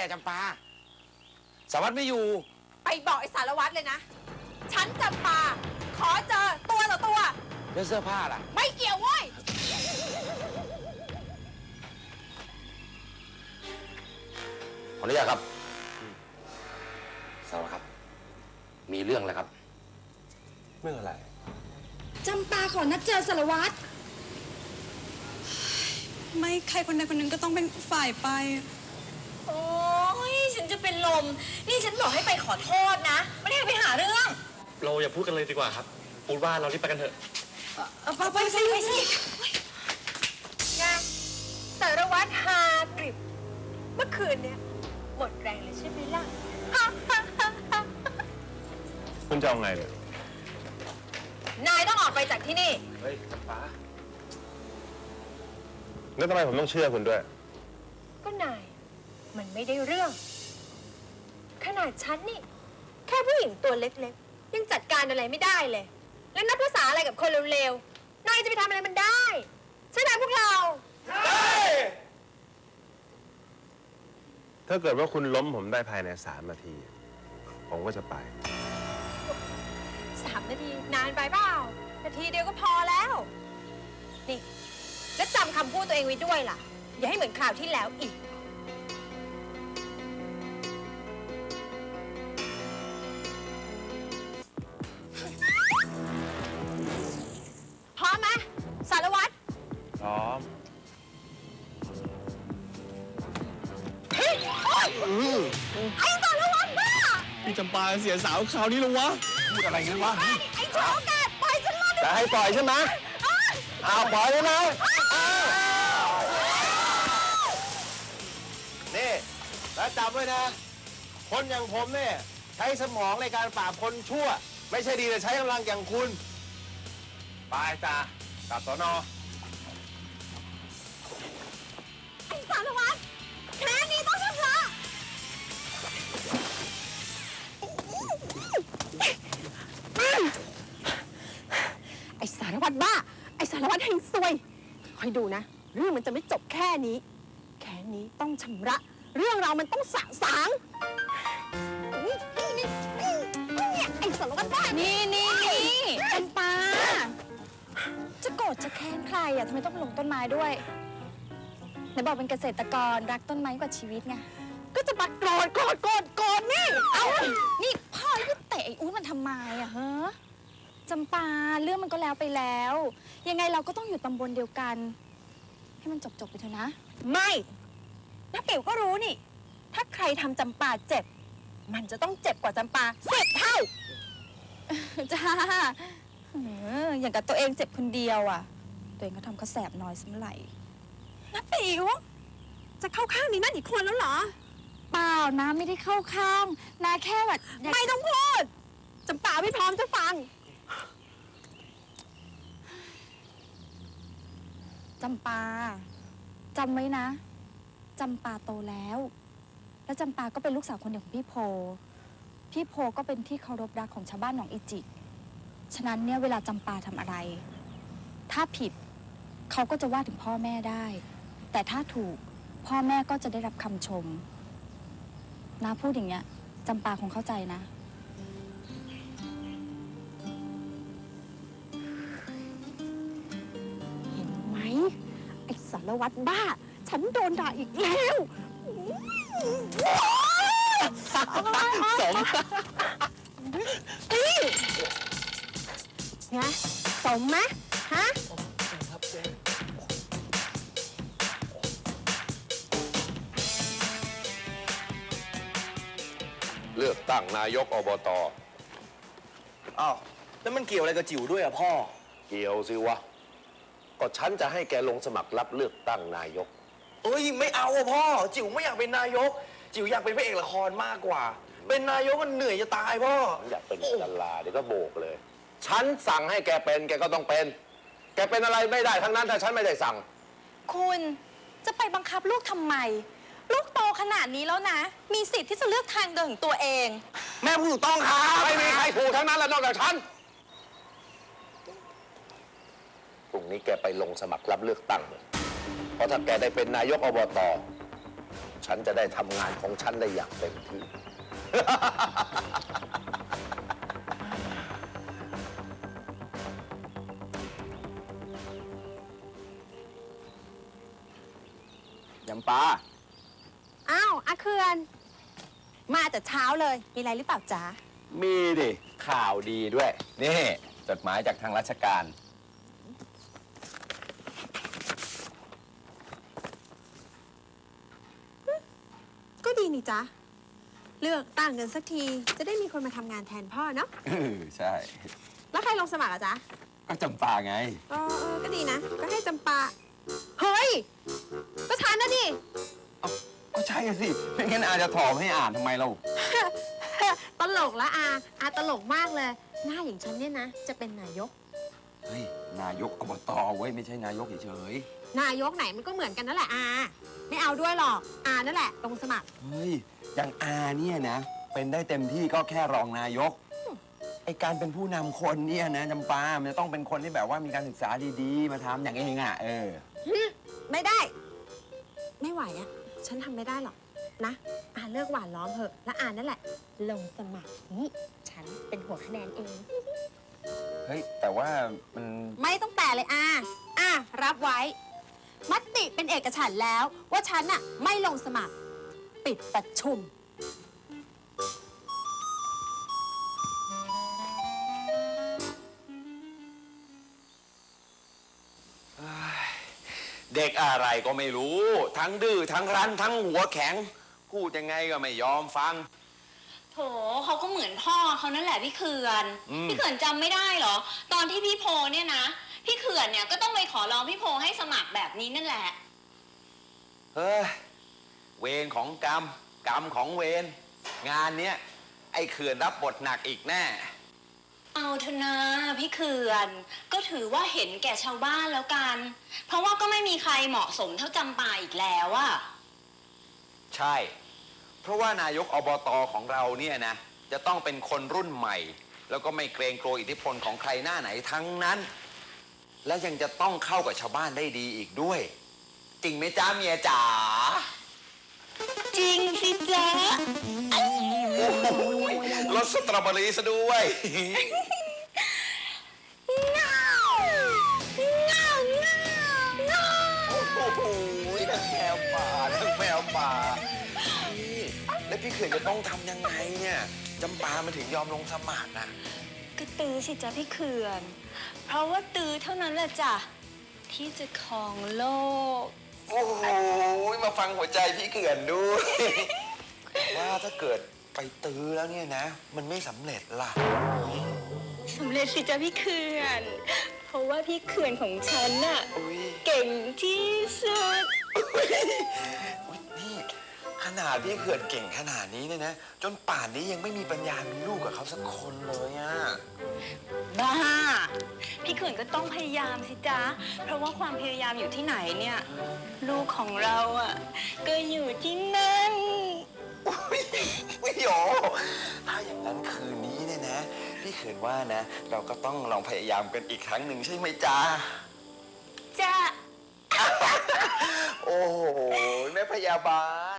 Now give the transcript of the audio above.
อะจำปา สารวัตรไม่อยู่ ไปบอกไอ้สารวัตรเลยนะ ฉันจำปา ขอเจอตัวต่อตัว แล้วเสื้อผ้าล่ะ ไม่เกี่ยวเว้ย ขออนุญาตครับสารวัตรครับ มีเรื่องแล้วครับ เรื่องอะไร จำปาขอนัดเจอสารวัตร ไม่ใครคนใดคนหนึ่งก็ต้องเป็นฝ่ายไป โอ้ยฉันจะเป็นลม นี่ฉันบอกให้ไปขอโทษนะ ไม่ได้ให้ไปหาเรื่องเราอย่าพูดกันเลยดีกว่าครับ ปูดว่าเรารีบไปกันเถอะไปไปสิไปสิไงสารวัตรฮากริบ เมื่อคืนเนี่ยหมดแรงเลยใช่ไหมล่ะ คุณจะเอาไงเนี่ยนายต้องออกไปจากที่นี่ เฮ้ยจำปาแล้วทำไมผมต้องเชื่อคุณด้วย ก็นาย มันไม่ได้เรื่อง ขนาดฉันนี่ แค่ผู้หญิงตัวเล็กๆ ยังจัดการอะไรไม่ได้เลย แล้วนับภาษาอะไรกับคนเร็วๆ นายจะไปทำอะไรมันได้ใช่ไหมพวกเรา ถ้าเกิดว่าคุณล้มผมได้ภายในสามนาที ผมก็จะไป สามนาทีนานไปเปล่า นาทีเดียวก็พอแล้ว นี่ แล้วจำคำพูดตัวเองไว้ด้วยล่ะ อย่าให้เหมือนคราวที่แล้วอีก จำปาเสียสาวคราวนี้แล้ววะ พูดอะไรกันวะ ไอ้ไอ้โชกาดปล่อยฉันมาจะให้ปล่อยใช่ไหมเอาปล่อยได้ไหมนี่แล้วจำไว้นะ คนอย่างผมเนี่ยใช้สมองในการปราบคนชั่ว ไม่ใช่ดีแต่ใช้กำลังอย่างคุณ ไปจ้ากลับสอนอ ไอ้สารวัตร สารวัตรบ้า ไอ้สารวัตรแห่งซวย คอยดูนะ เรื่องมันจะไม่จบแค่นี้ แค่นี้ต้องชำระ เรื่องเราวมันต้องสะสางนี่นี่นี่นี่ไอ้สารวัตรบ้านี่นี่นี่จำปาจะโกรธจะแค้นใครอะทำไมต้องไปลงต้นไม้ด้วยไหนบอกเป็นเกษตรกรรักต้นไม้กว่าชีวิตไงก็จะมาโกรธโกรธโกรธโกรธนี่ เอ้านี่พ่อไปเตะไอ้อุ้นมันทำไมอะฮะ จำปาเรื่องมันก็แล้วไปแล้ว ยังไงเราก็ต้องอยู่ตำบลเดียวกัน ให้มันจบจบๆไปเถอะนะ ไม่น้าปิ๋วก็รู้นี่ ถ้าใครทำจำปาเจ็บ มันจะต้องเจ็บกว่าจำปาสิบเท่า จ้าเอออย่างกับตัวเองเจ็บคนเดียวอะ ตัวเองก็ทำเขาแสบน้อยสำไหร่น้าปิ๋วจะเข้าข้างนี้นั่นอีกคนแล้วเหรอ เปล่านะไม่ได้เข้าข้าง นาแค่แบบอยาก ไม่ต้องพูดจำปาไม่พร้อมจะฟัง จำปาจำไว้นะจำปาโตแล้ว แล้วจำปาก็เป็นลูกสาวคนเดียวของพี่โพ พี่โพก็เป็นที่เคารพรักของชาวบ้านหนองอิจิ ฉะนั้นเนี่ยเวลาจำปาทำอะไร ถ้าผิดเขาก็จะว่าถึงพ่อแม่ได้ แต่ถ้าถูกพ่อแม่ก็จะได้รับคำชมนาพูดอย่างเงี้ยจำปาคงเข้าใจนะ ไอ้สารวัตรบ้า ฉันโดนด่าอีกแล้วสมไงสมไหมฮะเลือกตั้งนายกอบต อ้าวแล้วมันเกี่ยวอะไรกับจิ๋วด้วยอะพ่อ เกี่ยวสิวะ ก็ฉันจะให้แกลงสมัครรับเลือกตั้งนายก เอ้ยไม่เอาอะพ่อ จิ๋วไม่อยากเป็นนายก จิ๋วอยากเป็นพระเอกละครมากกว่า เป็นนายกมันเหนื่อยจะตายพ่อฉันอยากเป็นดาราเดี๋ยวก็โบกเลย ฉันสั่งให้แกเป็นแกก็ต้องเป็น แกเป็นอะไรไม่ได้ทั้งนั้นถ้าฉันไม่ได้สั่ง คุณจะไปบังคับลูกทำไม ลูกโตขนาดนี้แล้วนะ มีสิทธิ์ที่จะเลือกทางเดินของตัวเอง แม่พูดถูกต้องครับ ไม่มีใครถูกทั้งนั้นแหละนอกจากฉัน พรุ่ง นี้แกไปลงสมัครรับเลือกตั้งเลยเพราะถ้าแกได้เป็นนายกอบตฉัฉันจะได้ทำงานของฉันได้อย่างเต็มที่จำปาอ้าวอาเคือน มาแต่เช้าเลย มีอะไรหรือเปล่าจ๊ะ มีดิ ข่าวดีด้วย นี่ จดหมายจากทางราชการ ดีนี่จ๊ะ เลือกตั้งกันสักที จะได้มีคนมาทำงานแทนพ่อเนาะ เออใช่แล้วใครลงสมัครอะจ๊ะก็จำปาไง เออเออก็ดีนะ ก็ให้จำปา เฮ้ย ก็ฉันนะดิก็ใช่อะสิไม่งั้นอาจะถอมให้อ่านทำไมเรา ตลกละอา อาตลกมากเลย หน้าอย่างฉันเนี่ยนะ จะเป็นนายก เฮ้ย นายกอบตเว้ย ไม่ใช่นายกเฉยนายกไหนมันก็เหมือนกันนั่นแหละอา ไม่เอาด้วยหรอกอานั่นแหละลงสมัครๆเฮ้ยอย่างอาเนี่ยนะ เป็นได้เต็มที่ก็แค่รองนายก ไอการเป็นผู้นำคนเนี่ยนะจำปา มันจะต้องเป็นคนที่แบบว่ามีการศึกษาดีๆ มาทำอย่างเองอะเออ ไม่ได้ ไม่ไหวอะฉันทำไม่ได้หรอกนะอาเลิกหวานล้อมเถอะแล้วอานั่นแหละ ลงสมัครนี่ฉันเป็นหัวคะแนนเอง เฮ้ย แต่ว่ามัน ไม่ต้องแต่เลยอาอะรับไว้ มติเป็นเอกฉันท์แล้ว ว่าฉันน่ะไม่ลงสมัคร ปิดประชุม เด็กอะไรก็ไม่รู้ ทั้งดื้อทั้งรั้นทั้งหัวแข็ง พูดยังไงก็ไม่ยอมฟัง โถเขาก็เหมือนพ่อเขานั่นแหละพี่เขื่อน อืม พี่เขื่อนจำไม่ได้เหรอ ตอนที่พี่โพเนี่ยนะ พี่เขื่อนเนี่ยก็ต้องไปขอร้องพี่โพให้สมัครแบบนี้นั่นแหละ เฮ้ยเวรของกรรม กรรมของเวร งานเนี้ยไอ้เขื่อนรับบทหนักอีกแน่ เอาเถอะนะพี่เขื่อน ก็ถือว่าเห็นแก่ชาวบ้านแล้วกัน เพราะว่าก็ไม่มีใครเหมาะสมเท่าจำปาอีกแล้วอะใช่ เพราะว่านายกอบตของเราเนี่ยนะ จะต้องเป็นคนรุ่นใหม่ แล้วก็ไม่เกรงกลัวอิทธิพลของใครหน้าไหนทั้งนั้น และยังจะต้องเข้ากับชาวบ้านได้ดีอีกด้วย จริงไหมจ้าเมียจ๋าจริงสิจ๊ะรสสตรอเบอรี่ซะด้วยโอ้โหทั้งแมวป่าทั้งแมวป่านี่แล้วพี่เขื่อนจะต้องทำยังไงเนี่ยจำปามันถึงยอมลงสมัครอะก็ตือสิจ๊ะพี่เขื่อน เพราะว่าตือเท่านั้นแหละจ้ะที่จะครองโลก โอ้โหมาฟังหัวใจพี่เขื่อนด้วย ว่าถ้าเกิดไปตื้อแล้วเนี่ยนะ มันไม่สำเร็จล่ะ สำเร็จสิจ๊ะพี่เขื่อน เพราะว่าพี่เขื่อนของฉันน่ะอุ้ยเก่งที่สุดนี่ข นาดพี่เขื่อนเก่งขนาดนี้เนี่ยนะ จนป่านนี้ยังไม่มีปัญญามีลูกกับเขาสักคนเลยอะบ้า พี่เขื่อนก็ต้องพยายามสิจ๊ะ เพราะว่าความพยายามอยู่ที่ไหนเนี่ย ลูกของเราอะ ก็อยู่ที่นั่นอุ้ยอุ้ยโยถ้าอย่างนั้นคืนนี้เนี่ยนะ พี่เขื่อนว่านะ เราก็ต้องลองพยายามกันอีกครั้งหนึ่งใช่ไหมจ๊ะจ้ะโอ้โหแม่พยาบาล